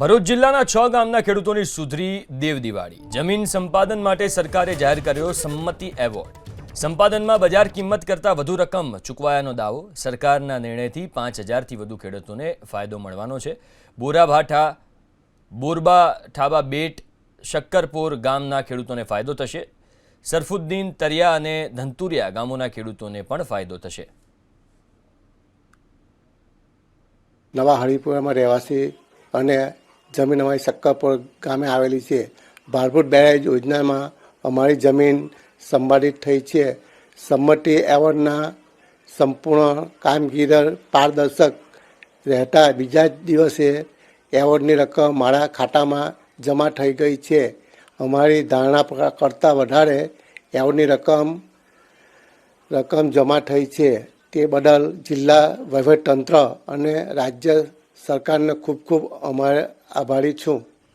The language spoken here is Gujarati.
ભરૂચ જિલ્લાના છ ગામના ખેડૂતોની સુધરી દેવ દિવાળી જમીન સંપાદન માટે સરકારે જાહેર કર્યો સંમતિ એવોર્ડ. સંપાદનમાં બજાર કિંમત કરતાં વધુ રકમ ચૂકવાયાનો દાવો. સરકારના નિર્ણયથી પાંચ હજારથી વધુ ખેડૂતોને ફાયદો મળવાનો છે. બોરાભાઠા બોરબા ઠાબા બેટ, શક્કરપોર ગામના ખેડૂતોને ફાયદો થશે. સરફુદ્દીન તરિયા અને ધંતુરિયા ગામોના ખેડૂતોને પણ ફાયદો થશે. નવા હરિપુરામાં રહેવાસી અને જમીન અમારી સક્કરપુર ગામે આવેલી છે. ભારભૂત બેરેજ યોજનામાં અમારી જમીન સંપાદિત થઈ છે. સંમતિ એવોર્ડના સંપૂર્ણ કામગીરી પારદર્શક રહેતા બીજા જ દિવસે એવોર્ડની રકમ મારા ખાતામાં જમા થઈ ગઈ છે. અમારી ધારણા કરતાં વધારે એવોર્ડની રકમ રકમ જમા થઈ છે. તે બદલ જિલ્લા વહીવટતંત્ર અને રાજ્ય સરકારને ખૂબ ખૂબ અમારે આભારી છું.